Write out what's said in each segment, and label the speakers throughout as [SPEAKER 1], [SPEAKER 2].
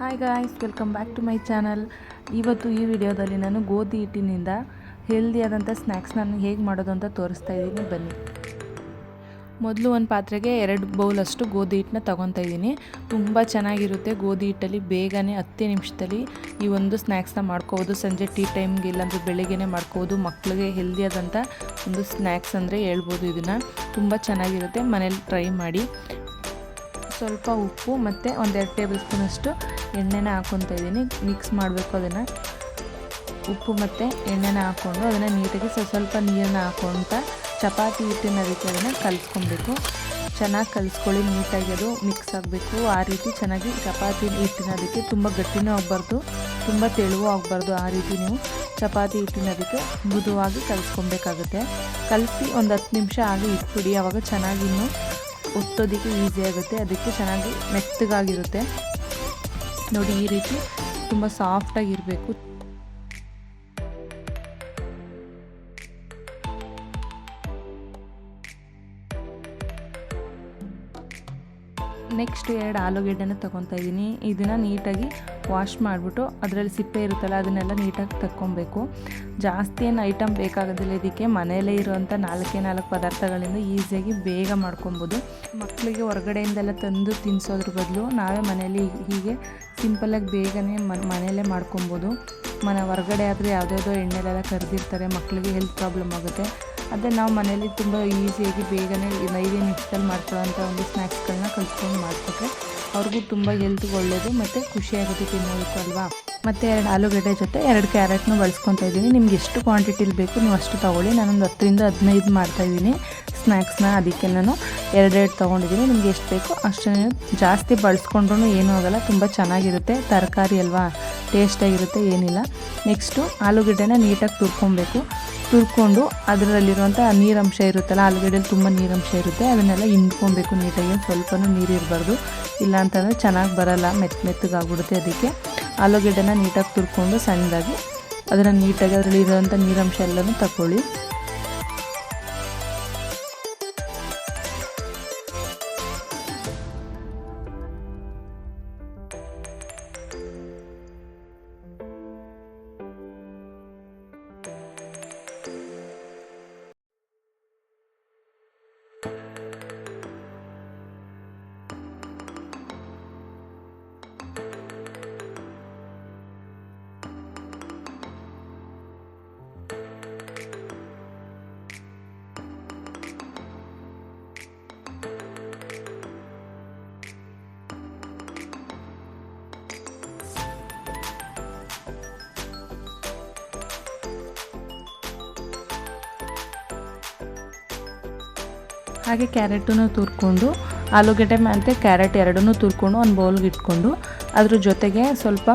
[SPEAKER 1] Hi guys welcome back to my channel ಇವತ್ತು ಈ ವಿಡಿಯೋದಲ್ಲಿ ನಾನು ಗೋಧಿ ಹಿಟ್ಟಿನಿಂದ ಹೆಲ್ದಿಯಾದಂಥ ಸ್ನ್ಯಾಕ್ಸ್ ನಾನು ಹೇಗೆ ಮಾಡೋದು ಅಂತ ತೋರಿಸ್ತಾ ಇದ್ದೀನಿ. ಬನ್ನಿ. ಮೊದಲು ಒಂದು ಪಾತ್ರೆಗೆ ಎರಡು ಬೌಲಷ್ಟು ಗೋಧಿ ಹಿಟ್ಟನ್ನ ತೊಗೊತಾ ಇದ್ದೀನಿ. ತುಂಬ ಚೆನ್ನಾಗಿರುತ್ತೆ ಗೋಧಿ ಹಿಟ್ಟಲ್ಲಿ ಬೇಗನೆ ಹತ್ತೇ ನಿಮಿಷದಲ್ಲಿ ಈ ಒಂದು ಸ್ನ್ಯಾಕ್ಸ್ನ ಮಾಡ್ಕೋಬೋದು. ಸಂಜೆ ಟೀ ಟೈಮ್ಗೆ ಇಲ್ಲಾಂದರೆ ಬೆಳಿಗ್ಗೆನೇ ಮಾಡ್ಕೋಬೋದು. ಮಕ್ಕಳಿಗೆ ಹೆಲ್ದಿಯಾದಂಥ ಒಂದು ಸ್ನ್ಯಾಕ್ಸ್ ಅಂದರೆ ಹೇಳ್ಬೋದು ಇದನ್ನು. ತುಂಬ ಚೆನ್ನಾಗಿರುತ್ತೆ. ಮನೇಲಿ ಟ್ರೈ ಮಾಡಿ. ಸ್ವಲ್ಪ ಉಪ್ಪು ಮತ್ತು ಒಂದೆರಡು ಟೇಬಲ್ ಸ್ಪೂನಷ್ಟು ಎಣ್ಣೆನ ಹಾಕ್ಕೊತಾ ಇದ್ದೀನಿ. ಮಿಕ್ಸ್ ಮಾಡಬೇಕು ಅದನ್ನು. ಉಪ್ಪು ಮತ್ತು ಎಣ್ಣೆನ ಹಾಕ್ಕೊಂಡು ಅದನ್ನು ನೀಟಾಗಿ ಸ್ವಲ್ಪ ಸ್ವಲ್ಪ ನೀರನ್ನ ಹಾಕ್ಕೊತ ಚಪಾತಿ ಹಿಟ್ಟಿನ ರೀತಿ ಅದನ್ನು ಕಲಿಸ್ಕೊಬೇಕು ಚೆನ್ನಾಗಿ ಕಲಿಸ್ಕೊಳ್ಳಿ ನೀಟಾಗಿ ಅದು ಮಿಕ್ಸ್ ಆಗಬೇಕು ಆ ರೀತಿ ಚೆನ್ನಾಗಿ ಚಪಾತಿ ಹಿಟ್ಟಿನ ಅದಕ್ಕೆ ತುಂಬ ಗಟ್ಟಿನೂ ಆಗಬಾರ್ದು, ತುಂಬ ತೆಳುವೂ ಆಗಬಾರ್ದು ಆ ರೀತಿ ನೀವು ಚಪಾತಿ ಹಿಟ್ಟಿನ ಅದಕ್ಕೆ ಮೃದುವಾಗಿ ಕಲಿಸ್ಕೊಬೇಕಾಗುತ್ತೆ ಕಲಿಸಿ ಒಂದು ಹತ್ತು ನಿಮಿಷ ಆಗಿ ಇಟ್ಬಿಡಿ ಆವಾಗ ಚೆನ್ನಾಗಿ ಇನ್ನೂ ಒತ್ತೋದಕ್ಕೆ ಈಸಿ ಆಗುತ್ತೆ. ಅದಕ್ಕೆ ಚೆನ್ನಾಗಿ ಮೆತ್ತಗಾಗಿರುತ್ತೆ. ನೋಡಿ ಈ ರೀತಿ ತುಂಬ ಸಾಫ್ಟಾಗಿರಬೇಕು ನೆಕ್ಸ್ಟ್ ಎರಡು ಆಲೂಗೆಡ್ಡೆನ ತೊಗೊತಾ ಇದ್ದೀನಿ ಇದನ್ನು ನೀಟಾಗಿ ವಾಶ್ ಮಾಡಿಬಿಟ್ಟು ಅದರಲ್ಲಿ ಸಿಪ್ಪೆ ಇರುತ್ತಲ್ಲ, ಅದನ್ನೆಲ್ಲ ನೀಟಾಗಿ ತಕ್ಕೊಬೇಕು. ಜಾಸ್ತಿ ಏನು ಐಟಮ್ ಬೇಕಾಗೋದಿಲ್ಲ ಇದಕ್ಕೆ. ಮನೆಯಲ್ಲೇ ಇರುವಂಥ ನಾಲ್ಕೇ ನಾಲ್ಕು ಪದಾರ್ಥಗಳಿಂದ ಈಸಿಯಾಗಿ ಬೇಗ ಮಾಡ್ಕೊಬೋದು. ಮಕ್ಕಳಿಗೆ ಹೊರಗಡೆಯಿಂದೆಲ್ಲ ತಂದು ತಿನ್ನಿಸೋದ್ರ ಬದಲು ನಾವೇ ಮನೆಯಲ್ಲಿ ಹೀಗೆ ಸಿಂಪಲಾಗಿ ಬೇಗನೆ ಮನೆಯಲ್ಲೇ ಮಾಡ್ಕೊಬೋದು. ಮನೆ ಹೊರಗಡೆ ಆದರೆ ಯಾವುದ್ಯಾವುದೋ ಎಣ್ಣೆಲೆಲ್ಲ ಕರೆದಿರ್ತಾರೆ. ಮಕ್ಕಳಿಗೆ ಹೆಲ್ತ್ ಪ್ರಾಬ್ಲಮ್ ಆಗುತ್ತೆ. ಅದೇ ನಾವು ಮನೇಲಿ ತುಂಬ ಈಸಿಯಾಗಿ ಬೇಗನೆ ಐದೇ ನಿಮಿಷದಲ್ಲಿ ಮಾಡ್ಕೊಳ್ಳೋಂಥ ಒಂದು ಸ್ನ್ಯಾಕ್ಸ್ಗಳನ್ನ ಕಲ್ತ್ಕೊಂಡು ಮಾಡಿಕೊಟ್ರೆ ಅವ್ರಿಗೂ ತುಂಬ ಹೆಲ್ತ್ಗೆ ಒಳ್ಳೆಯದು ಮತ್ತು ಖುಷಿಯಾಗುತ್ತೆ ತಿನ್ನೋದಕ್ಕೂ ಅಲ್ವಾ? ಮತ್ತು ಎರಡು ಆಲೂಗಡ್ಡೆ ಜೊತೆ ಎರಡು ಕ್ಯಾರೆಟ್ನೂ ಬಳಸ್ಕೊತಾ ಇದ್ದೀನಿ. ನಿಮ್ಗೆ ಎಷ್ಟು ಕ್ವಾಂಟಿಟಿಲಿ ಬೇಕು ನೀವು ಅಷ್ಟು ತೊಗೊಳ್ಳಿ. ನಾನೊಂದು ಹತ್ತರಿಂದ ಹದಿನೈದು ಮಾಡ್ತಾಯಿದ್ದೀನಿ ಸ್ನ್ಯಾಕ್ಸ್ನ. ಅದಕ್ಕೆ ನಾನು ಎರಡೆರಡು ತೊಗೊಂಡಿದ್ದೀನಿ. ನಿಮ್ಗೆ ಎಷ್ಟು ಬೇಕೋ ಅಷ್ಟು ಜಾಸ್ತಿ ಬಳಸ್ಕೊಂಡ್ರೂ ಏನೂ ಆಗೋಲ್ಲ. ತುಂಬ ಚೆನ್ನಾಗಿರುತ್ತೆ. ತರಕಾರಿ ಅಲ್ವಾ? ಟೇಸ್ಟಾಗಿರುತ್ತೆ ಏನಿಲ್ಲ. ನೆಕ್ಸ್ಟು ಆಲೂಗಡ್ಡೆನ ನೀಟಾಗಿ ತುರ್ಕೊಬೇಕು. ತುರ್ಕೊಂಡು ಅದರಲ್ಲಿರುವಂಥ ನೀರಂಶ ಇರುತ್ತಲ್ಲ, ಆಲೂಗಡ್ಡೆಲಿ ತುಂಬ ನೀರಂಶ ಇರುತ್ತೆ, ಅದನ್ನೆಲ್ಲ ಹಿಂಡ್ಕೊಬೇಕು ನೀಟಾಗಿ. ಸ್ವಲ್ಪನೂ ನೀರು ಇರಬಾರ್ದು ಇಲ್ಲ ಅಂತಂದರೆ ಚೆನ್ನಾಗಿ ಬರಲ್ಲ ಮೆತ್ತ ಮೆತ್ತಗಾಗ್ಬಿಡುತ್ತೆ ಅದಕ್ಕೆ. ಆಲೂಗಡ್ಡೆನ ನೀಟಾಗಿ ತುರ್ಕೊಂಡು ಸಣ್ಣದಾಗಿ, ಅದನ್ನು ನೀಟಾಗಿ ಅದರಲ್ಲಿ ಇರೋವಂಥ ನೀರಂಶ ಎಲ್ಲನೂ ತಗೊಳ್ಳಿ ಹಾಗೆ ಕ್ಯಾರೆಟನ್ನು ತುರ್ಕೊಂಡು, ಆಲೂಗಡ್ಡೆ ಮತ್ತು ಕ್ಯಾರೆಟ್ ಎರಡನ್ನೂ ತುರ್ಕೊಂಡು ಒಂದು ಬೌಲ್ಗೆ ಇಟ್ಕೊಂಡು, ಅದ್ರ ಜೊತೆಗೆ ಸ್ವಲ್ಪ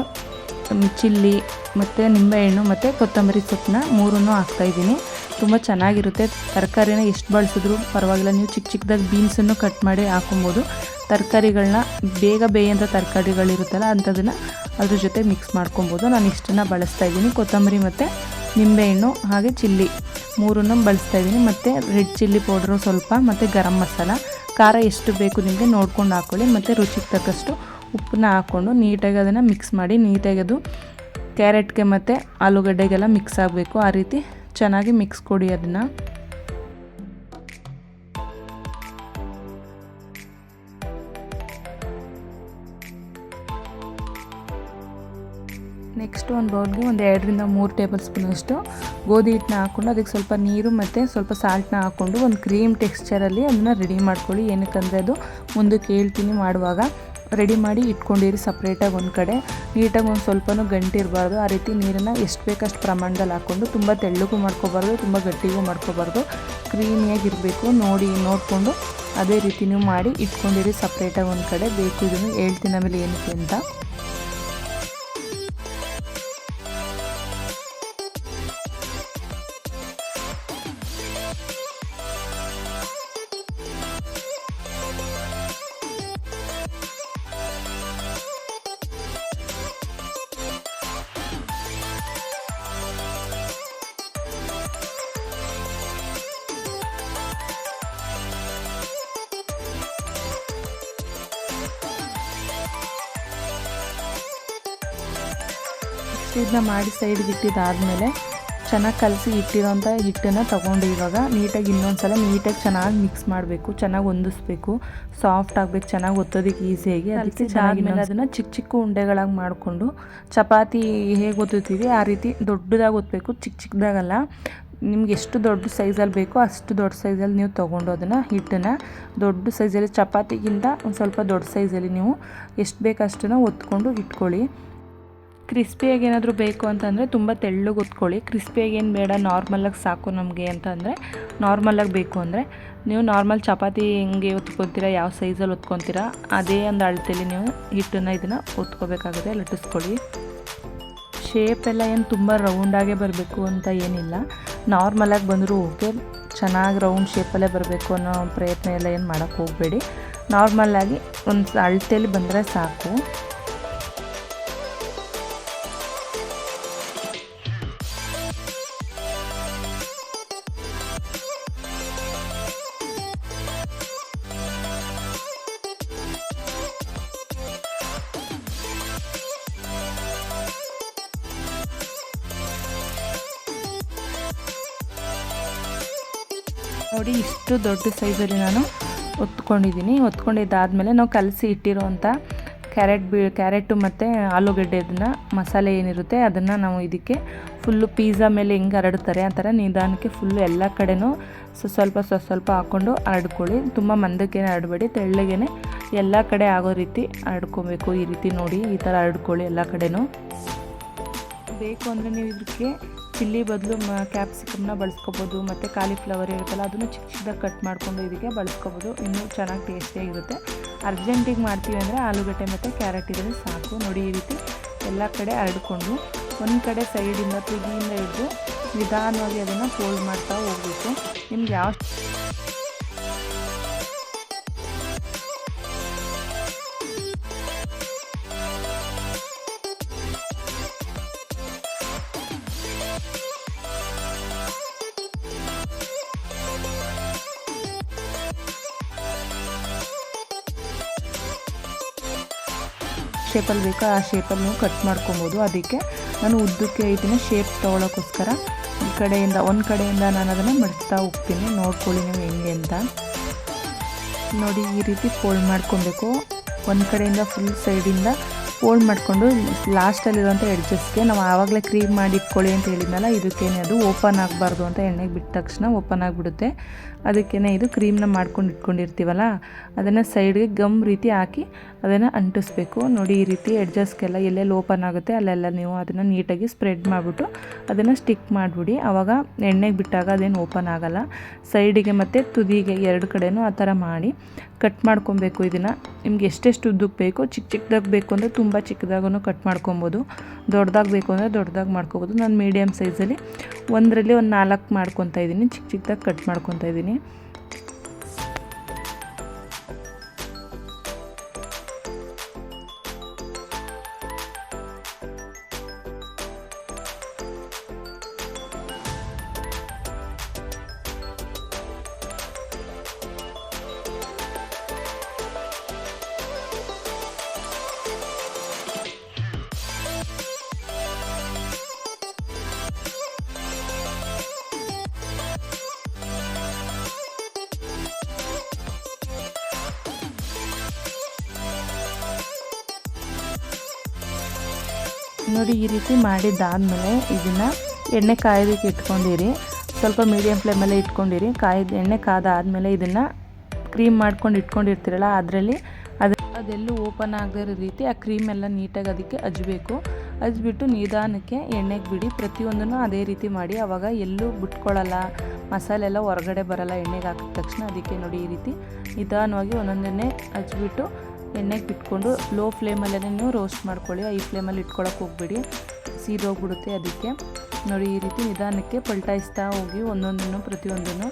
[SPEAKER 1] ಚಿಲ್ಲಿ ಮತ್ತು ನಿಂಬೆಹಣ್ಣು ಮತ್ತು ಕೊತ್ತಂಬರಿ ಸೊಪ್ಪನ್ನ ಮೂರನ್ನು ಹಾಕ್ತಾಯಿದ್ದೀನಿ ತುಂಬ ಚೆನ್ನಾಗಿರುತ್ತೆ. ತರಕಾರಿನ ಎಷ್ಟು ಬಳಸಿದ್ರು ಪರವಾಗಿಲ್ಲ. ನೀವು ಚಿಕ್ಕ ಚಿಕ್ಕದಾಗಿ ಬೀನ್ಸನ್ನು ಕಟ್ ಮಾಡಿ ಹಾಕೊಬೋದು ತರಕಾರಿಗಳನ್ನ, ಬೇಗ ಬೇಯಂಥ ತರಕಾರಿಗಳಿರುತ್ತಲ್ಲ ಅಂಥದನ್ನು ಅದ್ರ ಜೊತೆ ಮಿಕ್ಸ್ ಮಾಡ್ಕೊಬೋದು. ನಾನು ಇಷ್ಟನ್ನು ಬಳಸ್ತಾ ಇದ್ದೀನಿ. ಕೊತ್ತಂಬರಿ ಮತ್ತು ನಿಂಬೆಹಣ್ಣು ಹಾಗೆ ಚಿಲ್ಲಿ. ಮೂರನ್ನು ಬಳಸ್ತಾ ಇದ್ದೀನಿ. ಮತ್ತು ರೆಡ್ ಚಿಲ್ಲಿ ಪೌಡ್ರು ಸ್ವಲ್ಪ, ಮತ್ತು ಗರಂ ಮಸಾಲ. ಖಾರ ಎಷ್ಟು ಬೇಕು ನಿಮಗೆ ನೋಡ್ಕೊಂಡು ಹಾಕ್ಕೊಳ್ಳಿ ಮತ್ತು ರುಚಿಗೆ ತಕ್ಕಷ್ಟು ಉಪ್ಪನ್ನ ಹಾಕ್ಕೊಂಡು ನೀಟಾಗಿ ಅದನ್ನು ಮಿಕ್ಸ್ ಮಾಡಿ, ನೀಟಾಗಿ ಅದು ಕ್ಯಾರೆಟ್ಗೆ ಮತ್ತು ಆಲೂಗಡ್ಡೆಗೆಲ್ಲ ಮಿಕ್ಸ್ ಆಗಬೇಕು. ಆ ರೀತಿ ಚೆನ್ನಾಗಿ ಮಿಕ್ಸ್ ಕೊಡಿ ಅದನ್ನು. ನೆಕ್ಸ್ಟ್ ಒಂದು ಬೌಲ್ಗೆ ಒಂದು ಎರಡರಿಂದ ಮೂರು ಟೇಬಲ್ ಸ್ಪೂನಷ್ಟು ಗೋಧಿ ಹಿಟ್ಟನ್ನ ಹಾಕ್ಕೊಂಡು ಅದಕ್ಕೆ ಸ್ವಲ್ಪ ನೀರು ಮತ್ತು ಸ್ವಲ್ಪ ಸಾಲ್ಟ್ನ ಹಾಕ್ಕೊಂಡು ಒಂದು ಕ್ರೀಮ್ ಟೆಕ್ಸ್ಚರಲ್ಲಿ ಅದನ್ನು ರೆಡಿ ಮಾಡ್ಕೊಳ್ಳಿ. ಏನಕ್ಕಂದರೆ ಅದು ಮುಂದಕ್ಕೆ ಹೇಳ್ತೀನಿ ಮಾಡುವಾಗ. ರೆಡಿ ಮಾಡಿ ಇಟ್ಕೊಂಡಿರಿ ಸಪ್ರೇಟಾಗಿ ಒಂದು ಕಡೆ. ನೀಟಾಗಿ ಒಂದು ಸ್ವಲ್ಪನೂ ಗಂಟಿರಬಾರ್ದು. ಆ ರೀತಿ ನೀರನ್ನು ಎಷ್ಟು ಬೇಕಷ್ಟು ಪ್ರಮಾಣದಲ್ಲಿ ಹಾಕ್ಕೊಂಡು ತುಂಬ ತೆಳ್ಳಗೂ ಮಾಡ್ಕೋಬಾರ್ದು, ತುಂಬ ಗಟ್ಟಿಗೂ ಮಾಡ್ಕೋಬಾರ್ದು. ಕ್ರೀಮಿಯಾಗಿರಬೇಕು ನೋಡಿ, ನೋಡಿಕೊಂಡು ಅದೇ ರೀತಿ ನೀವು ಮಾಡಿ ಇಟ್ಕೊಂಡಿರಿ ಸಪ್ರೇಟಾಗಿ ಒಂದು ಕಡೆ. ಬೇಕು ಹೇಳ್ತೀನಿ ಆಮೇಲೆ ಏನಕ್ಕೆ ಅಂತ. ಇದನ್ನ ಮಾಡಿ ಸೈಡ್ಗೆ ಇಟ್ಟಿದ್ದಾದಮೇಲೆ ಚೆನ್ನಾಗಿ ಕಲಸಿ ಇಟ್ಟಿರೋಂಥ ಹಿಟ್ಟನ್ನು ತೊಗೊಂಡು ಇವಾಗ ನೀಟಾಗಿ ಇನ್ನೊಂದು ಸಲ ನೀಟಾಗಿ ಚೆನ್ನಾಗಿ ಮಿಕ್ಸ್ ಮಾಡಬೇಕು ಚೆನ್ನಾಗಿ ಹೊಂದಿಸ್ಬೇಕು ಸಾಫ್ಟ್ ಆಗಬೇಕು ಚೆನ್ನಾಗಿ ಒತ್ತೋದಕ್ಕೆ ಈಸಿಯಾಗಿ ಅದಕ್ಕೆ ಚೆನ್ನಾಗಿ ಅದನ್ನು ಚಿಕ್ಕ ಚಿಕ್ಕ ಉಂಡೆಗಳಾಗಿ ಮಾಡಿಕೊಂಡು ಚಪಾತಿ ಹೇಗೆ ಒತ್ತುತ್ತೀವಿ ಆ ರೀತಿ ದೊಡ್ಡದಾಗಿ ಒತ್ತಬೇಕು ಚಿಕ್ಕ ಚಿಕ್ಕದಾಗಲ್ಲ. ನಿಮ್ಗೆ ಎಷ್ಟು ದೊಡ್ಡ ಸೈಜಲ್ಲಿ ಬೇಕೋ ಅಷ್ಟು ದೊಡ್ಡ ಸೈಜಲ್ಲಿ ನೀವು ತೊಗೊಂಡು ಅದನ್ನು ಹಿಟ್ಟನ್ನು ದೊಡ್ಡ ಸೈಜಲ್ಲಿ ಚಪಾತಿಗಿಂತ ಒಂದು ಸ್ವಲ್ಪ ದೊಡ್ಡ ಸೈಜಲ್ಲಿ ನೀವು ಎಷ್ಟು ಬೇಕು ಅಷ್ಟನ್ನು ಒತ್ಕೊಂಡು ಇಟ್ಕೊಳ್ಳಿ. ಕ್ರಿಸ್ಪಿಯಾಗಿ ಏನಾದರೂ ಬೇಕು ಅಂತಂದರೆ ತುಂಬ ತೆಳ್ಳಗೆ ಒತ್ಕೊಳ್ಳಿ ಕ್ರಿಸ್ಪಿಯಾಗಿ ಏನು ಬೇಡ ನಾರ್ಮಲಾಗಿ ಸಾಕು ನಮಗೆ ಅಂತಂದರೆ ನಾರ್ಮಲಾಗಿ ಬೇಕು ಅಂದರೆ, ನೀವು ನಾರ್ಮಲ್ ಚಪಾತಿ ಹೆಂಗೆ ಒತ್ಕೊತೀರಾ ಯಾವ ಸೈಜಲ್ಲಿ ಒತ್ಕೊತೀರಾ ಅದೇ ಒಂದು ಅಳತೆಯಲ್ಲಿ ನೀವು ಹಿಟ್ಟನ್ನು ಇದನ್ನು ಒತ್ಕೋಬೇಕಾಗುತ್ತೆ ಲಟ್ಟಿಸ್ಕೊಳ್ಳಿ. ಶೇಪ್ ಎಲ್ಲ ಏನು ತುಂಬ ರೌಂಡಾಗೆ ಬರಬೇಕು ಅಂತ ಏನಿಲ್ಲ. ನಾರ್ಮಲಾಗಿ ಬಂದರೂ ಓಕೆ. ಚೆನ್ನಾಗಿ ರೌಂಡ್ ಶೇಪಲ್ಲೇ ಬರಬೇಕು ಅನ್ನೋ ಪ್ರಯತ್ನ ಎಲ್ಲ ಏನು ಮಾಡೋಕ್ಕೆ ಹೋಗಬೇಡಿ. ನಾರ್ಮಲ್ಲಾಗಿ ಒಂದು ಅಳತೆಯಲ್ಲಿ ಬಂದರೆ ಸಾಕು. ನೋಡಿ, ಇಷ್ಟು ದೊಡ್ಡ ಸೈಜಲ್ಲಿ ನಾನು ಒತ್ಕೊಂಡಿದ್ದೀನಿ. ಒತ್ಕೊಂಡಿದ್ದಾದಮೇಲೆ ನಾವು ಕಲಸಿ ಇಟ್ಟಿರೋವಂಥ ಕ್ಯಾರೆಟ್ ಬಿ, ಕ್ಯಾರೆಟು ಮತ್ತು ಆಲೂಗಡ್ಡೆದನ್ನ ಮಸಾಲೆ ಏನಿರುತ್ತೆ ಅದನ್ನು ನಾವು ಇದಕ್ಕೆ ಫುಲ್ಲು ಪೀಝಾ ಮೇಲೆ ಹೆಂಗೆ ಹರಡ್ತಾರೆ ಆ ಥರ ನಿಧಾನಕ್ಕೆ ಫುಲ್ಲು ಎಲ್ಲ ಕಡೆನೂ ಸ್ವಲ್ಪ ಸ್ವಲ್ಪ ಸ್ವಲ್ಪ ಹಾಕ್ಕೊಂಡು ಹರಡ್ಕೊಳ್ಳಿ. ತುಂಬ ಮಂದಕ್ಕೇನೆ ಹರಡಬೇಡಿ, ತೆಳ್ಳಗೇನೆ ಎಲ್ಲ ಕಡೆ ಆಗೋ ರೀತಿ ಹರಡ್ಕೊಬೇಕು. ಈ ರೀತಿ ನೋಡಿ, ಈ ಥರ ಹರಡ್ಕೊಳ್ಳಿ ಎಲ್ಲ ಕಡೆನೂ. ಬೇಕು ಅಂದರೆ ನೀವು ಇದಕ್ಕೆ ಚಿಲ್ಲಿ ಬದಲು ಮ ಕ್ಯಾಪ್ಸಿಕಮ್ನ ಬಳಸ್ಕೊಬೋದು, ಮತ್ತು ಕಾಲಿಫ್ಲವರ್ ಇರುತ್ತಲ್ಲ, ಅದನ್ನು ಚಿಕ್ಕ ಚಿಕ್ಕದಾಗಿ ಕಟ್ ಮಾಡಿಕೊಂಡು ಇದಕ್ಕೆ ಬಳಸ್ಕೊಬೋದು. ಇನ್ನೂ ಚೆನ್ನಾಗಿ ಟೇಸ್ಟಿಯಾಗಿರುತ್ತೆ ಅರ್ಜೆಂಟಿಗೆ ಮಾಡ್ತೀವಿ ಅಂದರೆ ಆಲೂಗಡ್ಡೆ ಮತ್ತು ಕ್ಯಾರೆಟ್ ಇದ್ರೆ ಸಾಕು. ನೋಡಿ ಈ ರೀತಿ ಎಲ್ಲ ಕಡೆ ಹರಡ್ಕೊಂಡು, ಒಂದು ಕಡೆ ಸೈಡಿಂದ ತುದಿಯಿಂದ ಹಿಡಿದು ನಿಧಾನವಾಗಿ ಅದನ್ನು ಫೋಲ್ಡ್ ಮಾಡ್ತಾ ಹೋಗಬೇಕು. ನಿಮ್ಗೆ ಯಾವ ಶೇಪಲ್ಲಿ ಬೇಕೋ, ಆ ಶೇಪಲ್ಲಿ ನೀವು ಕಟ್ ಮಾಡ್ಕೊಬೋದು. ಅದಕ್ಕೆ ನಾನು ಉದ್ದಕ್ಕೆ ಇದನ್ನು ಶೇಪ್ ತೊಗೊಳಕ್ಕೋಸ್ಕರ ಈ ಕಡೆಯಿಂದ, ಒಂದು ಕಡೆಯಿಂದ ನಾನು ಅದನ್ನು ಮಡಿಸ್ತಾ ಹೋಗ್ತೀನಿ. ನೋಡ್ಕೊಳ್ಳಿ ನೀವು ಹೆಂಗೆ ಅಂತ. ನೋಡಿ, ಈ ರೀತಿ ಫೋಲ್ಡ್ ಮಾಡ್ಕೊಬೇಕು. ಒಂದು ಕಡೆಯಿಂದ ಫುಲ್ ಸೈಡಿಂದ ಫೋಲ್ಡ್ ಮಾಡಿಕೊಂಡು ಲಾಸ್ಟಲ್ಲಿರುವಂಥ ಎಡ್ಜಸ್ಗೆ ನಾವು ಆವಾಗಲೇ ಕ್ರೀಮ್ ಮಾಡಿ ಇಟ್ಕೊಳ್ಳಿ ಅಂತ ಹೇಳಿದ್ನಲ್ಲ, ಇದಕ್ಕೇನೆ ಅದು ಓಪನ್ ಆಗಬಾರ್ದು ಅಂತ ಎಣ್ಣೆಗೆ ಬಿಟ್ಟ ತಕ್ಷಣ ಓಪನ್ ಆಗಿಬಿಡುತ್ತೆ. ಅದಕ್ಕೇ ಇದು ಕ್ರೀಮ್ನ ಮಾಡ್ಕೊಂಡು ಇಟ್ಕೊಂಡಿರ್ತೀವಲ್ಲ, ಅದನ್ನು ಸೈಡ್ಗೆ ಗಮ್ ರೀತಿ ಹಾಕಿ ಅದನ್ನು ಅಂಟಿಸ್ಬೇಕು. ನೋಡಿ ಈ ರೀತಿ ಎಡ್ಜಸ್ಗೆಲ್ಲ ಎಲ್ಲೆಲ್ಲಿ ಓಪನ್ ಆಗುತ್ತೆ ಅಲ್ಲೆಲ್ಲ ನೀವು ಅದನ್ನು ನೀಟಾಗಿ ಸ್ಪ್ರೆಡ್ ಮಾಡಿಬಿಟ್ಟು ಅದನ್ನು ಸ್ಟಿಕ್ ಮಾಡಿಬಿಡಿ. ಆವಾಗ ಎಣ್ಣೆಗೆ ಬಿಟ್ಟಾಗ ಅದೇನು ಓಪನ್ ಆಗೋಲ್ಲ. ಸೈಡಿಗೆ ಮತ್ತು ತುದಿಗೆ ಎರಡು ಕಡೆಯೂ ಆ ಥರ ಮಾಡಿ ಕಟ್ ಮಾಡ್ಕೊಬೇಕು ಇದನ್ನು. ನಿಮ್ಗೆ ಎಷ್ಟೆಷ್ಟು ಉದ್ದಕ್ಕೆ ಬೇಕು, ಚಿಕ್ಕ ಚಿಕ್ಕದಾಗಿ ಬೇಕು ಅಂದರೆ ತುಂಬ ಚಿಕ್ಕದಾಗೂ ಕಟ್ ಮಾಡ್ಕೊಬೋದು. ದೊಡ್ಡದಾಗಿ ಬೇಕು ಅಂದರೆ ದೊಡ್ಡದಾಗಿ ಮಾಡ್ಕೊಬೋದು. ನಾನು ಮೀಡಿಯಮ್ ಸೈಜಲ್ಲಿ ಒಂದರಲ್ಲಿ ಒಂದು ನಾಲ್ಕು ಮಾಡ್ಕೊತಾ ಇದ್ದೀನಿ. ಚಿಕ್ಕ ಚಿಕ್ಕದಾಗಿ ಕಟ್ ಮಾಡ್ಕೊತಾ ಇದ್ದೀನಿ. ನೋಡಿ ಈ ರೀತಿ ಮಾಡಿದ್ದಾದಮೇಲೆ ಇದನ್ನು ಎಣ್ಣೆ ಕಾಯೋದಕ್ಕೆ ಇಟ್ಕೊಂಡಿರಿ. ಸ್ವಲ್ಪ ಮೀಡಿಯಮ್ ಫ್ಲೇಮಲ್ಲೇ ಇಟ್ಕೊಂಡಿರಿ. ಕಾಯ್ದು ಎಣ್ಣೆ ಕಾದಾದಮೇಲೆ ಇದನ್ನು ಕ್ರೀಮ್ ಮಾಡ್ಕೊಂಡು ಇಟ್ಕೊಂಡಿರ್ತೀರಲ್ಲ, ಅದರಲ್ಲಿ ಅದು, ಅದೆಲ್ಲೂ ಓಪನ್ ಆಗದಿರೋ ರೀತಿ ಆ ಕ್ರೀಮ್ ಎಲ್ಲ ನೀಟಾಗಿ ಅದಕ್ಕೆ ಅಜ್ಜಬೇಕು. ಅಜ್ಜಿಬಿಟ್ಟು ನಿಧಾನಕ್ಕೆ ಎಣ್ಣೆಗೆ ಬಿಡಿ. ಪ್ರತಿಯೊಂದನ್ನು ಅದೇ ರೀತಿ ಮಾಡಿ. ಆವಾಗ ಎಲ್ಲೂ ಬಿಟ್ಕೊಳ್ಳಲ್ಲ ಮಸಾಲೆ ಎಲ್ಲ ಹೊರಗಡೆ ಬರಲ್ಲ. ಎಣ್ಣೆಗೆ ಹಾಕಿದ ತಕ್ಷಣ ಅದಕ್ಕೆ ನೋಡಿ ಈ ರೀತಿ ನಿಧಾನವಾಗಿ ಒಂದೊಂದನ್ನೇ ಹಚ್ಬಿಟ್ಟು ಎಣ್ಣೆಗೆ ಬಿಟ್ಕೊಂಡು ಲೋ ಫ್ಲೇಮಲ್ಲೇ ನೀವು ರೋಸ್ಟ್ ಮಾಡ್ಕೊಳ್ಳಿ. ಐ ಫ್ಲೇಮಲ್ಲಿ ಇಟ್ಕೊಳಕ್ಕೆ ಹೋಗ್ಬೇಡಿ. ಸೀದೋಗ್ಬಿಡುತ್ತೆ ಅದಕ್ಕೆ. ನೋಡಿ, ಈ ರೀತಿ ನಿಧಾನಕ್ಕೆ ಪಲ್ಟಾಯಿಸ್ತಾ ಹೋಗಿ ಒಂದೊಂದನ್ನು, ಪ್ರತಿಯೊಂದನ್ನು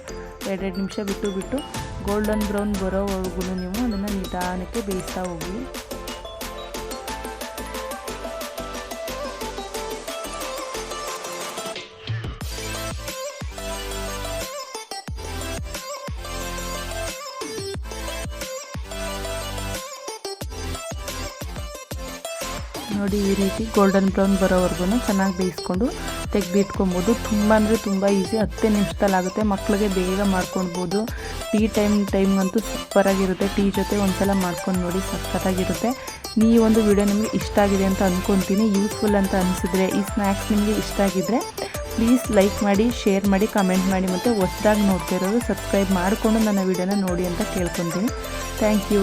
[SPEAKER 1] ಎರಡೆರಡು ನಿಮಿಷ ಬಿಟ್ಟು ಬಿಟ್ಟು ಗೋಲ್ಡನ್ ಬ್ರೌನ್ ಬರೋವರೆಗೂ ನೀವು ಅದನ್ನು ನಿಧಾನಕ್ಕೆ ಬೇಯಿಸ್ತಾ ಹೋಗಿ. ನೋಡಿ ಈ ರೀತಿ ಗೋಲ್ಡನ್ ಬ್ರೌನ್ ಬರೋವರೆಗೂ ಚೆನ್ನಾಗಿ ಬೇಯಿಸ್ಕೊಂಡು ತೆಗೆದಿಟ್ಕೊಬೋದು. ತುಂಬ ಅಂದರೆ ತುಂಬ ಈಸಿ ಹತ್ತೇ ನಿಮಿಷದಲ್ಲಿ ಆಗುತ್ತೆ. ಮಕ್ಕಳಿಗೆ ಬೇಗ ಮಾಡ್ಕೊಳ್ಬೋದು ಟೀ ಟೈಮ್ ಟೈಮ್ಗಂತೂ ಸೂಪರಾಗಿರುತ್ತೆ ಟೀ ಜೊತೆ ಒಂದ್ಸಲ ಮಾಡ್ಕೊಂಡು ನೋಡಿ ಸಖತ್ತಾಗಿರುತ್ತೆ. ಈ ಒಂದು ವಿಡಿಯೋ ನಿಮಗೆ ಇಷ್ಟ ಆಗಿದೆ ಅಂತ ಅಂದ್ಕೊತೀನಿ ಯೂಸ್ಫುಲ್ ಅಂತ ಅನಿಸಿದ್ರೆ, ಈ ಸ್ನ್ಯಾಕ್ಸ್ ನಿಮಗೆ ಇಷ್ಟ ಆಗಿದ್ರೆ ಪ್ಲೀಸ್ ಲೈಕ್ ಮಾಡಿ ಶೇರ್ ಮಾಡಿ ಕಮೆಂಟ್ ಮಾಡಿ ಮತ್ತು ಹೊಸದಾಗಿ ನೋಡ್ತಿರೋರು ಸಬ್ಸ್ಕ್ರೈಬ್ ಮಾಡಿಕೊಂಡು ನನ್ನ ವಿಡಿಯೋನ ನೋಡಿ ಅಂತ ಕೇಳ್ಕೊತೀನಿ. Thank you